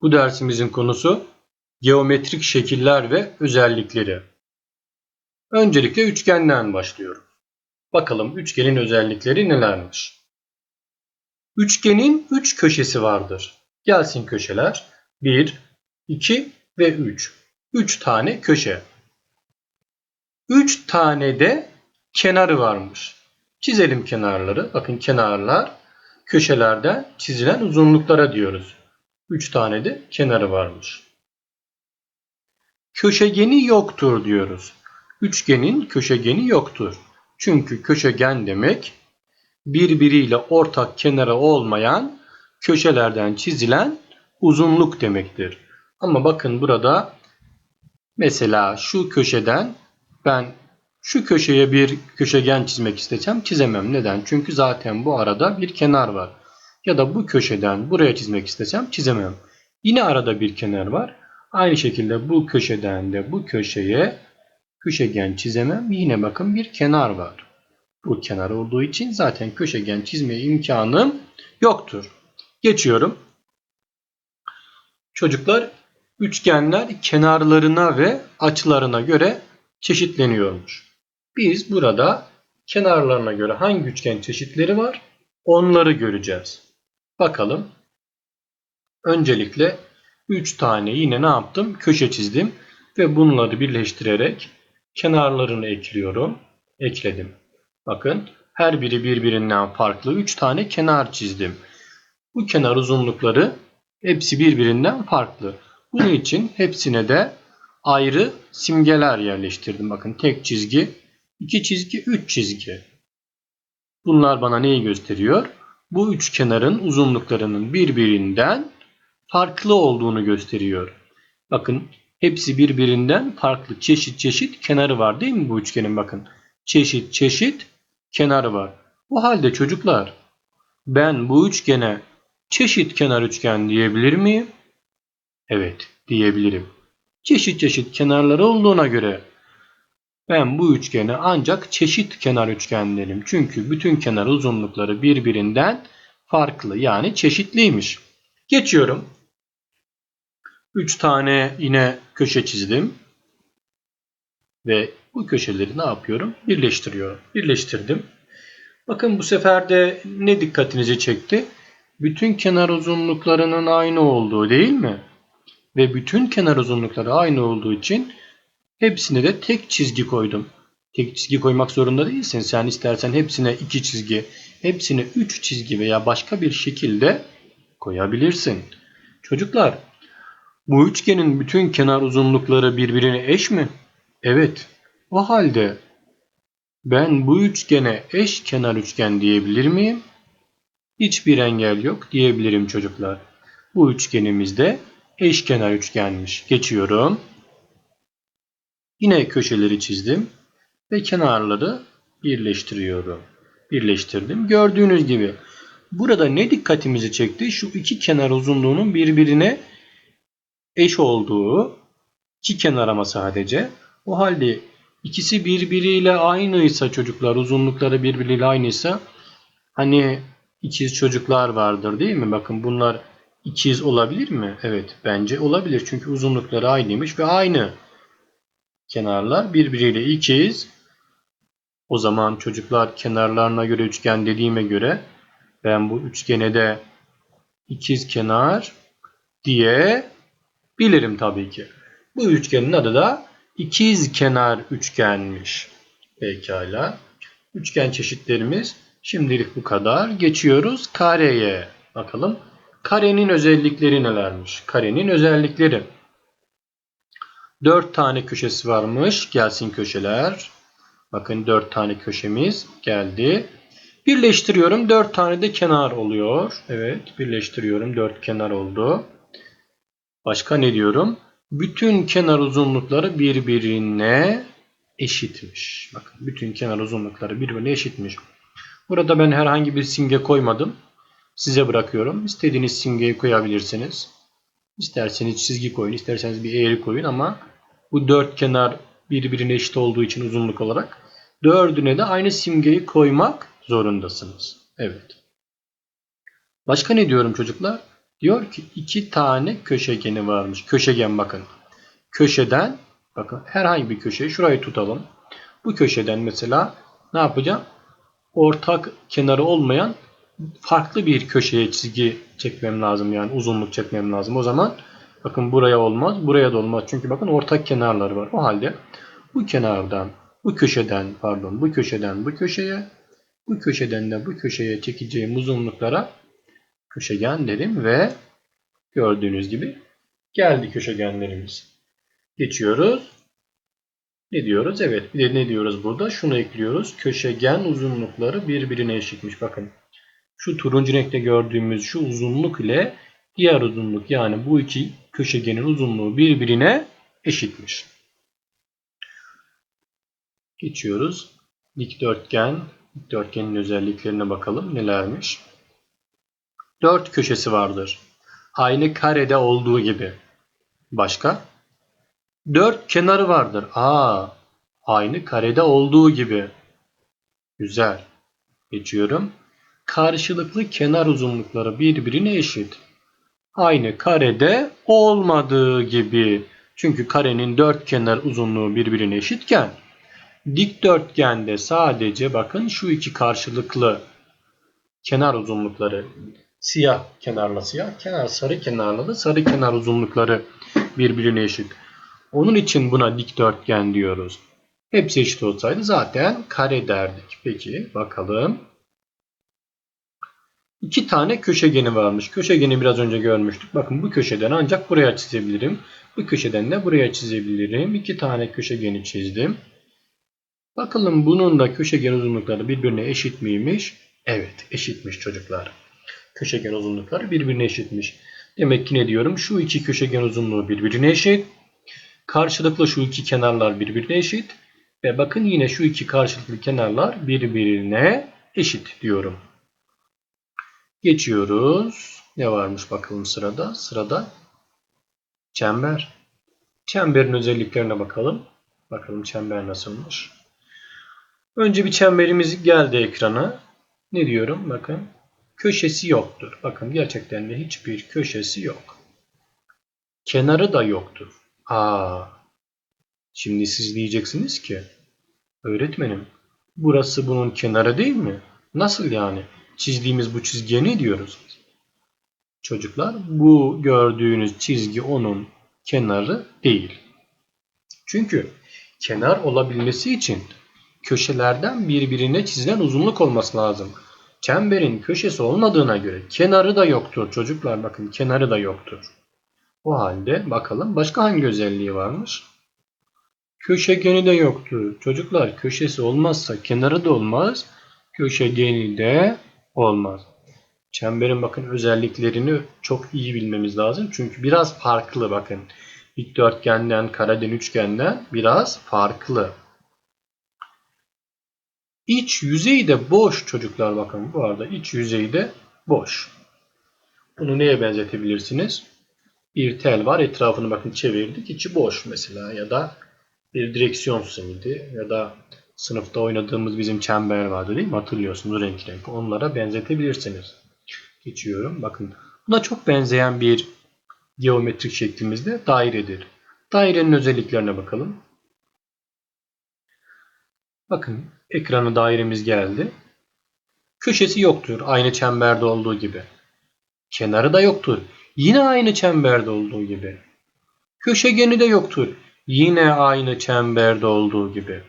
Bu dersimizin konusu geometrik şekiller ve özellikleri. Öncelikle üçgenden başlıyorum. Bakalım üçgenin özellikleri nelermiş? Üçgenin üç köşesi vardır. Gelsin köşeler. 1, 2 ve 3. 3 tane köşe. 3 tane de kenarı varmış. Çizelim kenarları. Bakın kenarlar köşelerden çizilen uzunluklara diyoruz. 3 tane de kenarı varmış. Köşegeni yoktur diyoruz. Üçgenin köşegeni yoktur. Çünkü köşegen demek birbiriyle ortak kenara olmayan köşelerden çizilen uzunluk demektir. Ama bakın burada mesela şu köşeden ben şu köşeye bir köşegen çizmek istesem çizemem. Neden? Çünkü zaten bu arada bir kenar var. Ya da bu köşeden buraya çizmek istesem çizemem. Yine arada bir kenar var. Aynı şekilde bu köşeden de bu köşeye köşegen çizemem. Yine bakın bir kenar var. Bu kenar olduğu için zaten köşegen çizme imkanım yoktur. Geçiyorum. Çocuklar üçgenler kenarlarına ve açılarına göre çeşitleniyormuş. Biz burada kenarlarına göre hangi üçgen çeşitleri var onları göreceğiz. Bakalım. Öncelikle 3 tane yine ne yaptım? Köşe çizdim ve bunları birleştirerek kenarlarını ekliyorum. Ekledim. Bakın her biri birbirinden farklı 3 tane kenar çizdim. Bu kenar uzunlukları hepsi birbirinden farklı. Bunun için hepsine de ayrı simgeler yerleştirdim. Bakın tek çizgi, iki çizgi, üç çizgi. Bunlar bana neyi gösteriyor? Bu üç kenarın uzunluklarının birbirinden farklı olduğunu gösteriyor. Bakın hepsi birbirinden farklı çeşit çeşit kenarı var değil mi bu üçgenin bakın. Çeşit çeşit kenarı var. Bu halde çocuklar ben bu üçgene çeşit kenar üçgen diyebilir miyim? Evet diyebilirim. Çeşit çeşit kenarları olduğuna göre ben bu üçgene ancak çeşit kenar üçgen derim. Çünkü bütün kenar uzunlukları birbirinden farklı yani çeşitliymiş. Geçiyorum. 3 tane yine köşe çizdim. Ve bu köşeleri ne yapıyorum? Birleştiriyorum. Birleştirdim. Bakın bu sefer de ne dikkatinizi çekti? Bütün kenar uzunluklarının aynı olduğu değil mi? Ve bütün kenar uzunlukları aynı olduğu için hepsine de tek çizgi koydum. Tek çizgi koymak zorunda değilsin. Sen istersen hepsine iki çizgi, hepsine üç çizgi veya başka bir şekilde koyabilirsin. Çocuklar, bu üçgenin bütün kenar uzunlukları birbirine eş mi? Evet. O halde ben bu üçgene eş kenar üçgen diyebilir miyim? Hiçbir engel yok diyebilirim çocuklar. Bu üçgenimizde eşkenar üçgenmiş. Geçiyorum. Yine köşeleri çizdim ve kenarları birleştiriyorum. Birleştirdim. Gördüğünüz gibi burada ne dikkatimizi çekti? Şu iki kenar uzunluğunun birbirine eş olduğu iki kenar ama sadece. O halde ikisi birbiriyle aynıysa çocuklar uzunlukları birbiriyle aynıysa hani ikiz çocuklar vardır değil mi? Bakın bunlar ikiz olabilir mi? Evet bence olabilir. Çünkü uzunlukları aynıymış ve aynı kenarlar birbiriyle ikiz. O zaman çocuklar kenarlarına göre üçgen dediğime göre ben bu üçgene de ikiz kenar diye bilirim tabii ki. Bu üçgenin adı da ikiz kenar üçgenmiş. Pekala. Üçgen çeşitlerimiz şimdilik bu kadar. Geçiyoruz kareye. Bakalım karenin özellikleri nelermiş? Karenin özellikleri. 4 tane köşesi varmış. Gelsin köşeler. Bakın 4 tane köşemiz geldi. Birleştiriyorum. 4 tane de kenar oluyor. Evet birleştiriyorum. 4 kenar oldu. Başka ne diyorum? Bütün kenar uzunlukları birbirine eşitmiş. Bakın bütün kenar uzunlukları birbirine eşitmiş. Burada ben herhangi bir simge koymadım. Size bırakıyorum. İstediğiniz simgeyi koyabilirsiniz. İsterseniz çizgi koyun, isterseniz bir eğri koyun ama bu dört kenar birbirine eşit olduğu için uzunluk olarak dördüne de aynı simgeyi koymak zorundasınız. Evet. Başka ne diyorum çocuklar? Diyor ki iki tane köşegeni varmış. Köşegen bakın. Köşeden bakın herhangi bir köşeyi şurayı tutalım. Bu köşeden mesela ne yapacağım? Ortak kenarı olmayan farklı bir köşeye çizgi çekmem lazım. Yani uzunluk çekmem lazım. O zaman bakın buraya olmaz. Buraya da olmaz. Çünkü bakın ortak kenarları var. O halde bu kenardan bu köşeden pardon bu köşeden bu köşeye bu köşeden de bu köşeye çekeceğim uzunluklara köşegen derim ve gördüğünüz gibi geldi köşegenlerimiz. Geçiyoruz. Ne diyoruz? Evet bir de ne diyoruz burada? Şunu ekliyoruz. Köşegen uzunlukları birbirine eşitmiş. Bakın şu turuncu renkte gördüğümüz şu uzunluk ile diğer uzunluk yani bu iki köşegenin uzunluğu birbirine eşitmiş. Geçiyoruz. Dikdörtgen. Dikdörtgenin özelliklerine bakalım nelermiş. Dört köşesi vardır. Aynı karede olduğu gibi. Başka? Dört kenarı vardır. Aa, aynı karede olduğu gibi. Güzel. Geçiyorum. Karşılıklı kenar uzunlukları birbirine eşit. Aynı karede olmadığı gibi. Çünkü karenin dört kenar uzunluğu birbirine eşitken dikdörtgende sadece bakın şu iki karşılıklı kenar uzunlukları siyah kenarla siyah, kenar sarı kenarla da sarı kenar uzunlukları birbirine eşit. Onun için buna dikdörtgen diyoruz. Hepsi eşit olsaydı zaten kare derdik. Peki bakalım. İki tane köşegeni varmış. Köşegeni biraz önce görmüştük. Bakın bu köşeden ancak buraya çizebilirim. Bu köşeden de buraya çizebilirim. İki tane köşegeni çizdim. Bakalım bunun da köşegen uzunlukları birbirine eşit miymiş? Evet eşitmiş çocuklar. Köşegen uzunlukları birbirine eşitmiş. Demek ki ne diyorum? Şu iki köşegen uzunluğu birbirine eşit. Karşılıklı şu iki kenarlar birbirine eşit. Ve bakın yine şu iki karşılıklı kenarlar birbirine eşit diyorum. Geçiyoruz. Ne varmış bakalım sırada? Sırada çember. Çemberin özelliklerine bakalım. Bakalım çember nasılmış. Önce bir çemberimiz geldi ekrana. Ne diyorum? Bakın. Köşesi yoktur. Bakın gerçekten de hiçbir köşesi yok. Kenarı da yoktur. Aa. Şimdi siz diyeceksiniz ki öğretmenim burası bunun kenarı değil mi? Nasıl yani? Çizdiğimiz bu çizgiye ne diyoruz? Çocuklar bu gördüğünüz çizgi onun kenarı değil. Çünkü kenar olabilmesi için köşelerden birbirine çizilen uzunluk olması lazım. Çemberin köşesi olmadığına göre kenarı da yoktur. Çocuklar bakın kenarı da yoktur. O halde bakalım başka hangi özelliği varmış? Köşegeni de yoktur. Çocuklar köşesi olmazsa kenarı da olmaz. Köşegeni de olmaz. Çemberin bakın özelliklerini çok iyi bilmemiz lazım. Çünkü biraz farklı bakın. Dikdörtgenden, kareden, üçgenden biraz farklı. İç yüzey de boş çocuklar bakın bu arada iç yüzey de boş. Bunu neye benzetebilirsiniz? Bir tel var etrafını bakın çevirdik içi boş mesela ya da bir direksiyon simidi ya da sınıfta oynadığımız bizim çember vardı değil mi? Hatırlıyorsunuz renk renk. Onlara benzetebilirsiniz. Geçiyorum. Bakın buna çok benzeyen bir geometrik şeklimizde dairedir. Dairenin özelliklerine bakalım. Bakın ekrana dairemiz geldi. Köşesi yoktur aynı çemberde olduğu gibi. Kenarı da yoktur. Yine aynı çemberde olduğu gibi. Köşegeni de yoktur. Yine aynı çemberde olduğu gibi.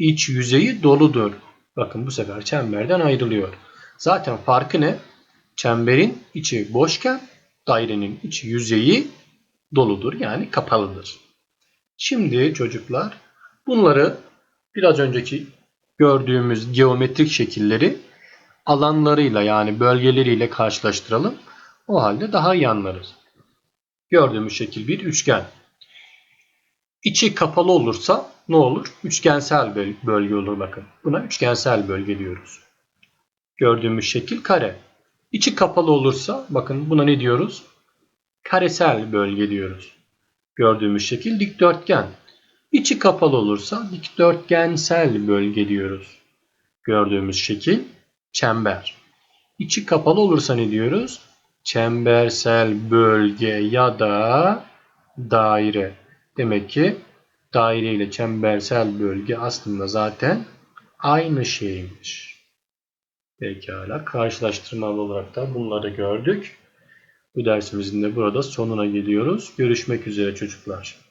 İç yüzeyi doludur. Bakın bu sefer çemberden ayrılıyor. Zaten farkı ne? Çemberin içi boşken dairenin iç yüzeyi doludur yani kapalıdır. Şimdi çocuklar bunları biraz önceki gördüğümüz geometrik şekilleri alanlarıyla yani bölgeleriyle karşılaştıralım. O halde daha iyi anlarız. Gördüğümüz şekil bir üçgen. İçi kapalı olursa ne olur? Üçgensel bölge olur bakın. Buna üçgensel bölge diyoruz. Gördüğümüz şekil kare. İçi kapalı olursa bakın buna ne diyoruz? Karesel bölge diyoruz. Gördüğümüz şekil dikdörtgen. İçi kapalı olursa dikdörtgensel bölge diyoruz. Gördüğümüz şekil çember. İçi kapalı olursa ne diyoruz? çembersel bölge ya da daire. Demek ki daire ile çembersel bölge aslında zaten aynı şeymiş. Pekala. Karşılaştırmalı olarak da bunları gördük. Bu dersimizin de burada sonuna geliyoruz. Görüşmek üzere çocuklar.